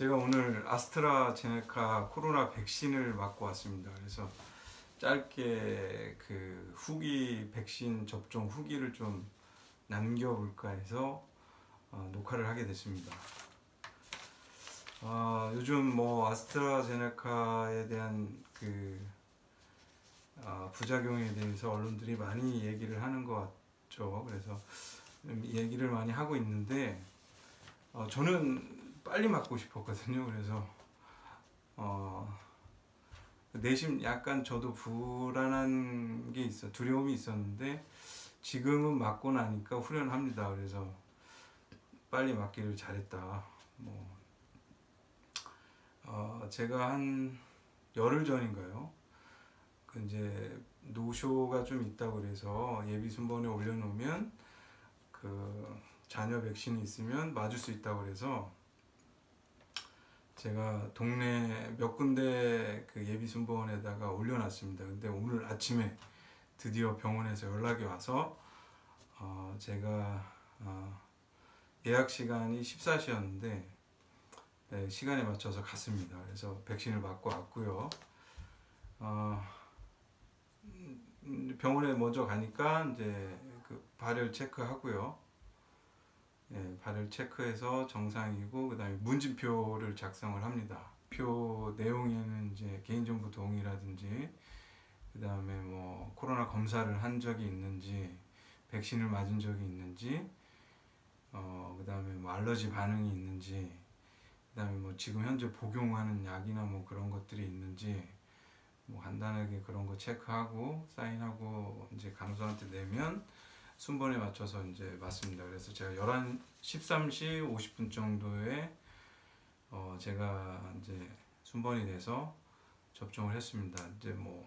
제가 오늘 아스트라제네카 코로나 백신을 맞고 왔습니다. 그래서 짧게 그 후기 백신 접종 후기를 좀 남겨볼까 해서 어, 녹화를 하게 됐습니다. 아, 요즘 뭐 아스트라제네카에 대한 그 아, 부작용에 대해서 언론들이 많이 얘기를 하는 것 같죠. 그래서 좀 얘기를 많이 하고 있는데 어, 저는 빨리 맞고 싶었거든요. 그래서 어, 내심 약간 저도 불안한 게 있어 두려움이 있었는데 지금은 맞고 나니까 후련합니다. 그래서 빨리 맞기를 잘했다. 뭐 어, 제가 한 열흘 전인가요? 그 이제 노쇼가 좀 있다고 그래서 예비 순번에 올려놓으면 그 자녀 백신이 있으면 맞을 수 있다고 그래서 제가 동네 몇 군데 그 예비 순번에다가 올려놨습니다. 근데 오늘 아침에 드디어 병원에서 연락이 와서 어 제가 어 예약 시간이 14시였는데 네, 시간에 맞춰서 갔습니다. 그래서 백신을 맞고 왔고요. 어, 음, 병원에 먼저 가니까 이제 그 발열 체크하고요. 예, 발열 체크해서 정상이고 그다음에 문진표를 작성을 합니다. 표 내용에는 이제 개인정보 동의라든지 그다음에 뭐 코로나 검사를 한 적이 있는지 백신을 맞은 적이 있는지 어 그다음에 뭐 알러지 반응이 있는지 그다음에 뭐 지금 현재 복용하는 약이나 뭐 그런 것들이 있는지 뭐 간단하게 그런 거 체크하고 사인하고 이제 간호사한테 내면 순번에 맞춰서 이제 맞습니다. 그래서 제가 11 13시 50분 정도에 어 제가 이제 순번이 돼서 접종을 했습니다. 이제 뭐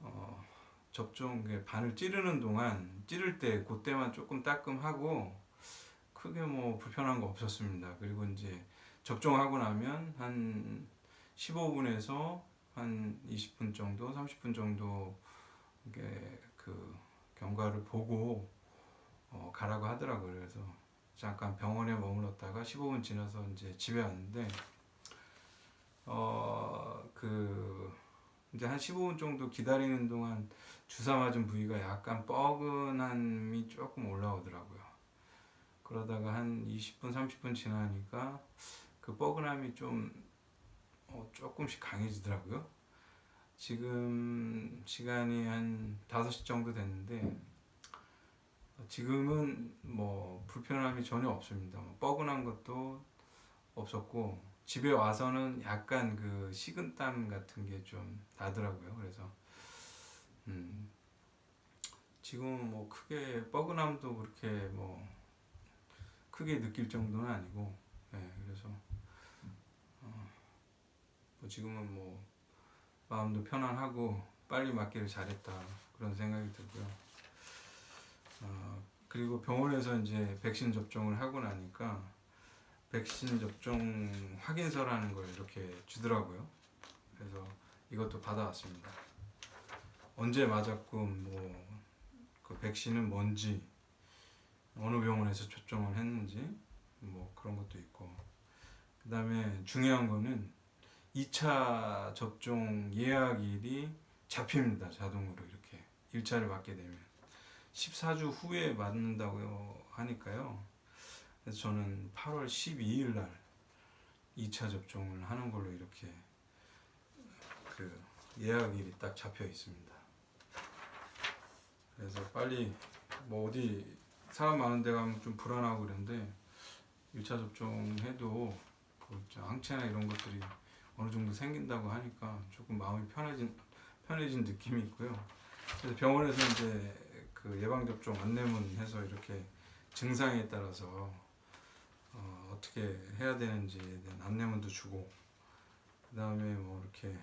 어, 접종 그 바늘 찌르는 동안 찌를 때 그때만 조금 따끔하고 크게 뭐 불편한 거 없었습니다. 그리고 이제 접종하고 나면 한 15분에서 한 20분 정도, 30분 정도 이게 그 경과를 보고 어, 가라고 하더라고요. 그래서 잠깐 병원에 머물렀다가 15분 지나서 이제 집에 왔는데 어 그 이제 한 15분 정도 기다리는 동안 주사 맞은 부위가 약간 뻐근함이 조금 올라오더라고요. 그러다가 한 20분, 30분 지나니까 그 뻐근함이 좀 어, 조금씩 강해지더라고요. 지금 시간이 한 5시 정도 됐는데 지금은 뭐 불편함이 전혀 없습니다. 뭐 뻐근한 것도 없었고 집에 와서는 약간 그 식은땀 같은 게 좀 나더라고요. 그래서 음 지금은 뭐 크게 뻐근함도 그렇게 뭐 크게 느낄 정도는 아니고 네, 그래서 어, 뭐 지금은 뭐 마음도 편안하고 빨리 맞기를 잘했다 그런 생각이 들고요. 어, 그리고 병원에서 이제 백신 접종을 하고 나니까 백신 접종 확인서라는 걸 이렇게 주더라고요. 그래서 이것도 받아왔습니다. 언제 맞았고 뭐 그 백신은 뭔지 어느 병원에서 접종을 했는지 뭐 그런 것도 있고 그 다음에 중요한 거는 2차 접종 예약일이 잡힙니다. 자동으로 이렇게 1차를 맞게 되면. 14주 후에 맞는다고 하니까요. 그래서 저는 8월 12일 날 2차 접종을 하는 걸로 이렇게 그 예약일이 딱 잡혀 있습니다. 그래서 빨리 뭐 어디 사람 많은 데 가면 좀 불안하고 그런데 1차 접종해도 그 항체나 이런 것들이 어느 정도 생긴다고 하니까 조금 마음이 편해진 편해진 느낌이 있고요. 그래서 병원에서 이제 그 예방 접종 안내문 해서 이렇게 증상에 따라서 어, 어떻게 해야 되는지에 대한 안내문도 주고 그 다음에 뭐 이렇게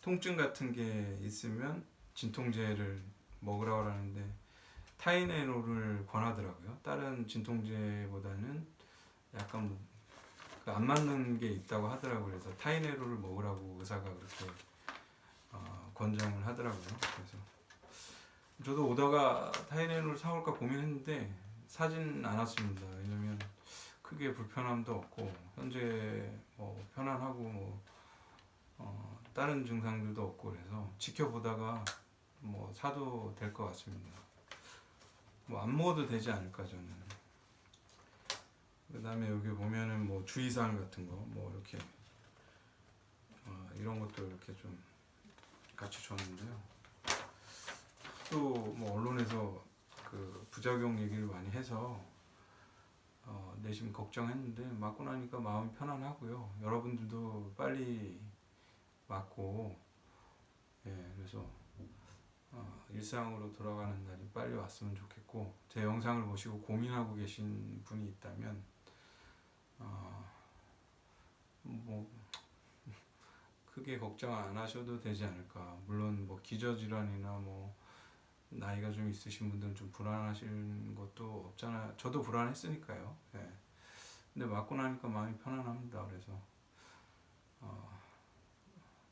통증 같은 게 있으면 진통제를 먹으라고 하는데 타이네롤을 권하더라고요. 다른 진통제보다는 약간 뭐그 안 맞는 게 있다고 하더라고요. 그래서 타이네롤을 먹으라고 의사가 그렇게 어, 권장을 하더라고요. 그래서 저도 오다가 타이네롤 사올까 고민했는데 사진 않았습니다. 왜냐면 크게 불편함도 없고 현재 뭐 편안하고 뭐 어, 다른 증상들도 없고 그래서 지켜보다가 뭐 사도 될 것 같습니다. 뭐 안 먹어도 되지 않을까 저는. 그다음에 여기 보면은 뭐 주의사항 같은 거 뭐 이렇게 어, 이런 것도 이렇게 좀 같이 줬는데요. 또 뭐 언론에서 그 부작용 얘기를 많이 해서 어, 내심 걱정했는데 맞고 나니까 마음 이 편안하고요. 여러분들도 빨리 맞고 예 그래서 어, 일상으로 돌아가는 날이 빨리 왔으면 좋겠고 제 영상을 보시고 고민하고 계신 분이 있다면 어, 뭐 크게 걱정 안 하셔도 되지 않을까. 물론 뭐 기저질환이나 뭐 나이가 좀 있으신 분들은 좀 불안하실 것도 없잖아요. 저도 불안했으니까요. 예. 근데 맞고 나니까 마음이 편안합니다. 그래서 어,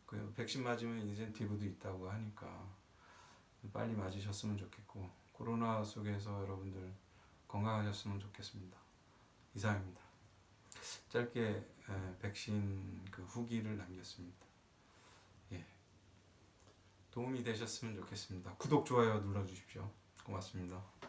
그 백신 맞으면 인센티브도 있다고 하니까 빨리 맞으셨으면 좋겠고 코로나 속에서 여러분들 건강하셨으면 좋겠습니다. 이상입니다. 짧게 에, 백신 그 후기를 남겼습니다. 예. 도움이 되셨으면 좋겠습니다. 구독, 좋아요 눌러주십시오. 고맙습니다.